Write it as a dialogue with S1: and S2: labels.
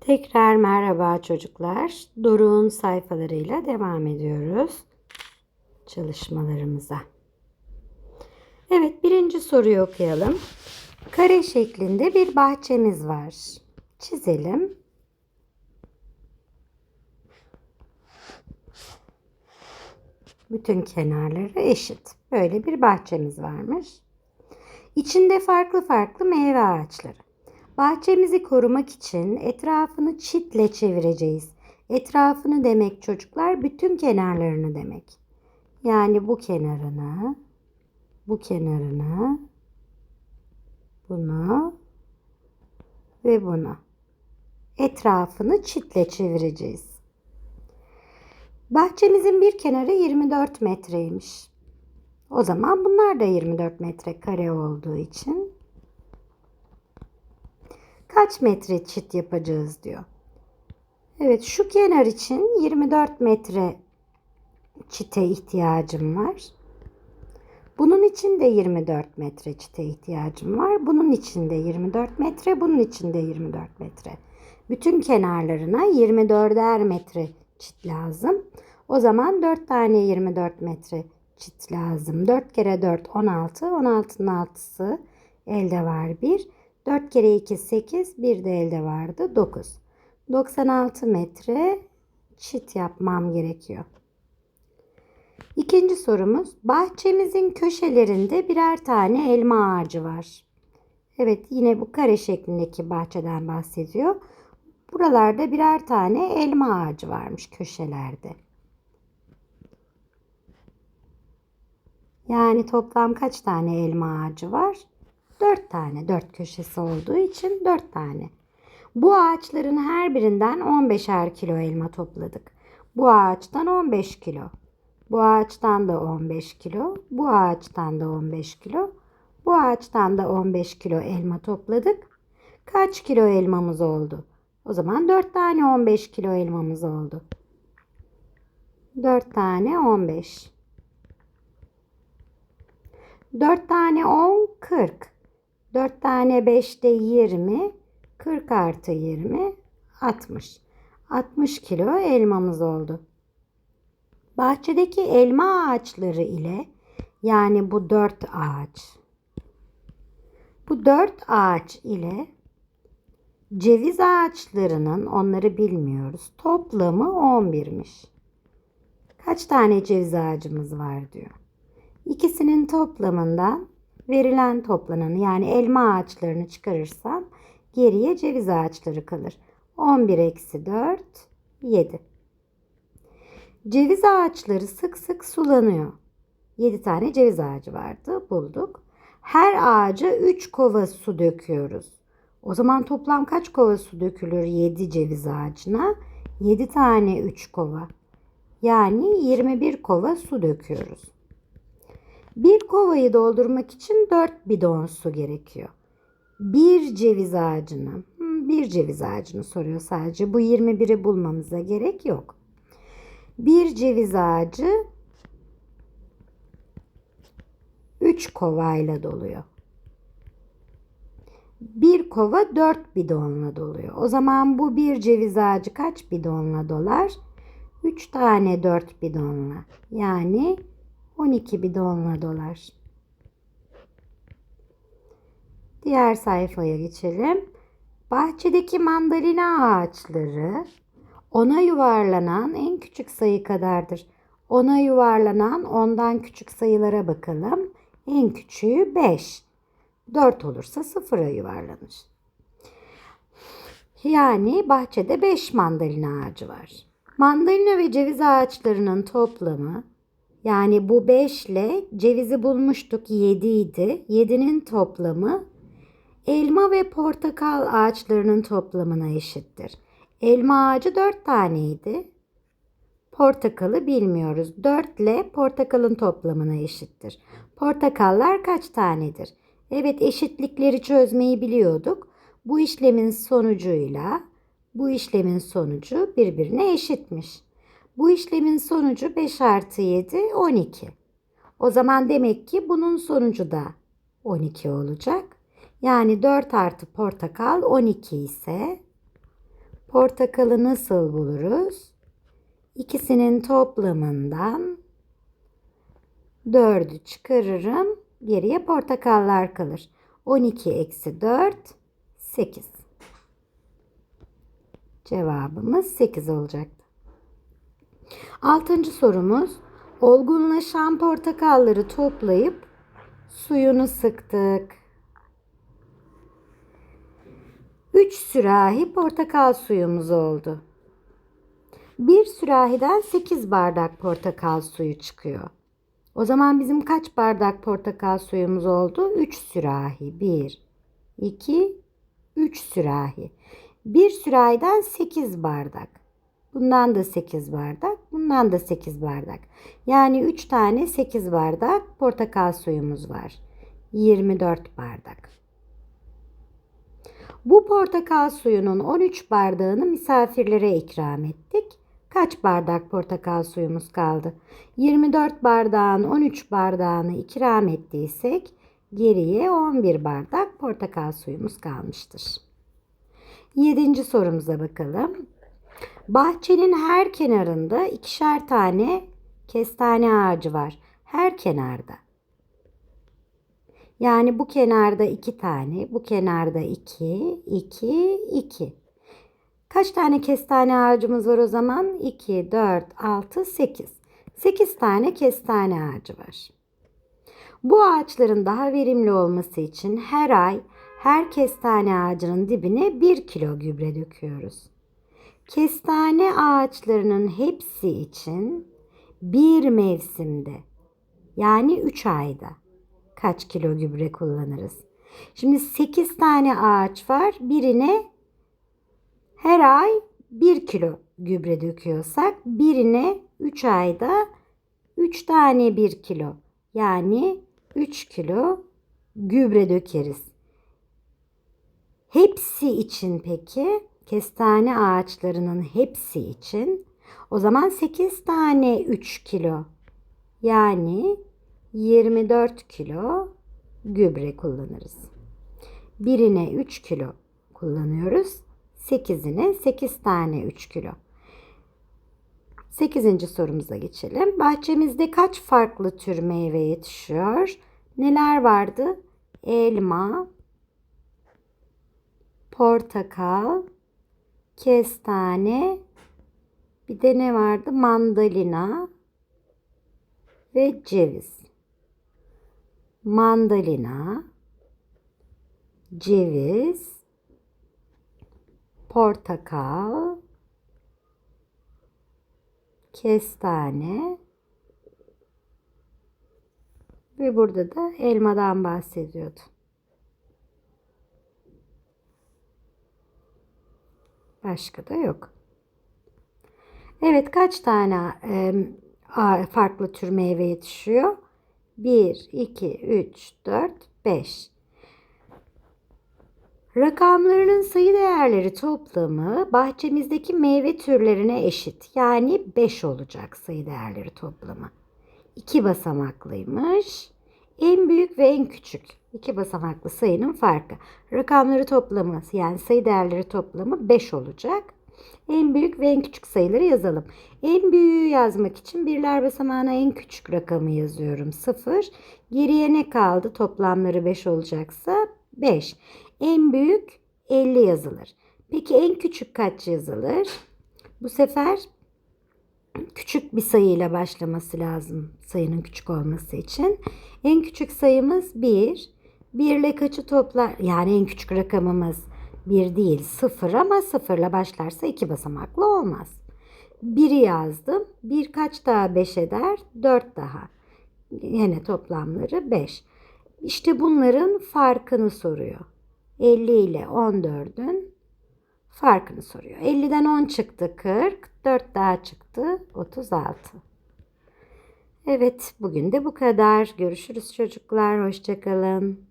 S1: Tekrar merhaba çocuklar. Doruk'un sayfalarıyla devam ediyoruz çalışmalarımıza. Evet birinci soruyu okuyalım. Kare şeklinde bir bahçemiz var. Çizelim. Bütün kenarları eşit. Böyle bir bahçemiz varmış. İçinde farklı farklı meyve ağaçları. Bahçemizi korumak için etrafını çitle çevireceğiz. Etrafını demek çocuklar bütün kenarlarını demek. Yani bu kenarını, bu kenarını, bunu ve bunu. Etrafını çitle çevireceğiz. Bahçemizin bir kenarı 24 metreymiş. O zaman bunlar da 24 metre kare olduğu için kaç metre çit yapacağız diyor. Evet şu kenar için 24 metre çite ihtiyacım var. Bunun için de 24 metre çite ihtiyacım var. Bunun için de 24 metre, bunun için de 24 metre. Bütün kenarlarına 24'er metre çit lazım. O zaman 4 tane 24 metre çit lazım. 4 kere 4 16. 16'nın 6'sı elde var 1. 4 kere 2 8. Bir de elde vardı 9. 96 metre çit yapmam gerekiyor. İkinci sorumuz. Bahçemizin köşelerinde birer tane elma ağacı var. Evet yine bu kare şeklindeki bahçeden bahsediyor. Buralarda birer tane elma ağacı varmış köşelerde. Yani toplam kaç tane elma ağacı var? 4 tane. 4 köşesi olduğu için 4 tane. Bu ağaçların her birinden 15'er kilo elma topladık. Bu ağaçtan 15 kilo. Bu ağaçtan da 15 kilo. Bu ağaçtan da 15 kilo. Bu ağaçtan da 15 kilo elma topladık. Kaç kilo elmamız oldu? O zaman 4 tane 15 kilo elmamız oldu. 4 tane 15. 4 tane 10 40. 4 tane 5 de 20. 40 artı 20 60. 60 kilo elmamız oldu. Bahçedeki elma ağaçları ile yani bu 4 ağaç. Bu 4 ağaç ile ceviz ağaçlarının onları bilmiyoruz. Toplamı 11'miş. Kaç tane ceviz ağacımız var diyor. İkisinin toplamından verilen toplananı yani elma ağaçlarını çıkarırsam geriye ceviz ağaçları kalır. 11 eksi 4 7. Ceviz ağaçları sık sık sulanıyor. 7 tane ceviz ağacı vardı bulduk. Her ağaca 3 kova su döküyoruz. O zaman toplam kaç kova su dökülür 7 ceviz ağacına? 7 tane 3 kova. Yani 21 kova su döküyoruz. Bir kovayı doldurmak için 4 bidon su gerekiyor. Bir ceviz ağacını, bir ceviz ağacını soruyor sadece. Bu 21'i bulmamıza gerek yok. Bir ceviz ağacı 3 kovayla doluyor. Bir kova 4 bidonla doluyor. O zaman bu bir ceviz ağacı kaç bidonla dolar? 3 tane 4 bidonla. Yani 12 bidonla dolar. Diğer sayfaya geçelim. Bahçedeki mandalina ağaçları ona yuvarlanan en küçük sayı kadardır. Ona yuvarlanan ondan küçük sayılara bakalım. En küçüğü 5. 4 olursa sıfıra yuvarlanır. Yani bahçede 5 mandalina ağacı var. Mandalina ve ceviz ağaçlarının toplamı yani bu 5 ile cevizi bulmuştuk 7 idi. 7'nin toplamı elma ve portakal ağaçlarının toplamına eşittir. Elma ağacı 4 taneydi. Portakalı bilmiyoruz. 4 ile portakalın toplamına eşittir. Portakallar kaç tanedir? Evet eşitlikleri çözmeyi biliyorduk. Bu işlemin sonucuyla bu işlemin sonucu birbirine eşitmiş. Bu işlemin sonucu 5 artı 7 12. O zaman demek ki bunun sonucu da 12 olacak. Yani 4 artı portakal 12 ise Portakalı nasıl buluruz? İkisinin toplamından 4'ü çıkarırım. Geriye portakallar kalır. 12 eksi 4 8. Cevabımız 8 olacaktı. Altıncı sorumuz. Olgunlaşan portakalları toplayıp suyunu sıktık. 3 sürahi portakal suyumuz oldu. Bir sürahiden 8 bardak portakal suyu çıkıyor. O zaman bizim kaç bardak portakal suyumuz oldu? 3 sürahi. 1, 2, 3 sürahi. Bir sürahiden 8 bardak. Bundan da 8 bardak. Bundan da 8 bardak. Yani 3 tane 8 bardak portakal suyumuz var. 24 bardak. Bu portakal suyunun 13 bardağını misafirlere ikram ettik. Kaç bardak portakal suyumuz kaldı? 24 bardağın 13 bardağını ikram ettiysek geriye 11 bardak portakal suyumuz kalmıştır. Yedinci sorumuza bakalım. Bahçenin her kenarında ikişer tane kestane ağacı var. Her kenarda. Yani bu kenarda iki tane, bu kenarda iki, iki, iki. Kaç tane kestane ağacımız var o zaman? 2, 4, 6, 8. 8 tane kestane ağacı var. Bu ağaçların daha verimli olması için her ay her kestane ağacının dibine 1 kilo gübre döküyoruz. Kestane ağaçlarının hepsi için bir mevsimde yani 3 ayda kaç kilo gübre kullanırız? Şimdi 8 tane ağaç var. Birine her ay 1 kilo gübre döküyorsak birine 3 ayda 3 tane 1 kilo yani 3 kilo gübre dökeriz. Hepsi için peki kestane ağaçlarının hepsi için o zaman 8 tane 3 kilo yani 24 kilo gübre kullanırız. Birine 3 kilo kullanıyoruz. 8'ine 8 tane 3 kilo. 8. sorumuza geçelim. Bahçemizde kaç farklı tür meyve yetişiyor? Neler vardı? Elma, portakal, kestane, bir de ne vardı? Mandalina ve ceviz. Mandalina, ceviz, portakal, kestane ve burada da elmadan bahsediyordu. Başka da yok. Evet kaç tane e, farklı tür meyve yetişiyor? 1, 2, 3, 4, 5. Rakamlarının sayı değerleri toplamı bahçemizdeki meyve türlerine eşit. Yani 5 olacak sayı değerleri toplamı. 2 basamaklıymış. En büyük ve en küçük iki basamaklı sayının farkı. Rakamları toplamı yani sayı değerleri toplamı 5 olacak. En büyük ve en küçük sayıları yazalım. En büyüğü yazmak için birler basamağına en küçük rakamı yazıyorum. 0. Geriye ne kaldı? Toplamları 5 olacaksa 5. En büyük 50 yazılır. Peki en küçük kaç yazılır? Bu sefer küçük bir sayıyla başlaması lazım sayının küçük olması için. En küçük sayımız 1. 1 ile kaçı toplar? Yani en küçük rakamımız 1 değil 0 ama 0 ile başlarsa 2 basamaklı olmaz. 1'i yazdım. 1 kaç daha 5 eder? 4 daha. Yine toplamları 5. İşte bunların farkını soruyor. 50 ile 14'ün farkını soruyor. 50'den 10 çıktı 40, 4 daha çıktı 36. Evet bugün de bu kadar. Görüşürüz çocuklar. Hoşçakalın.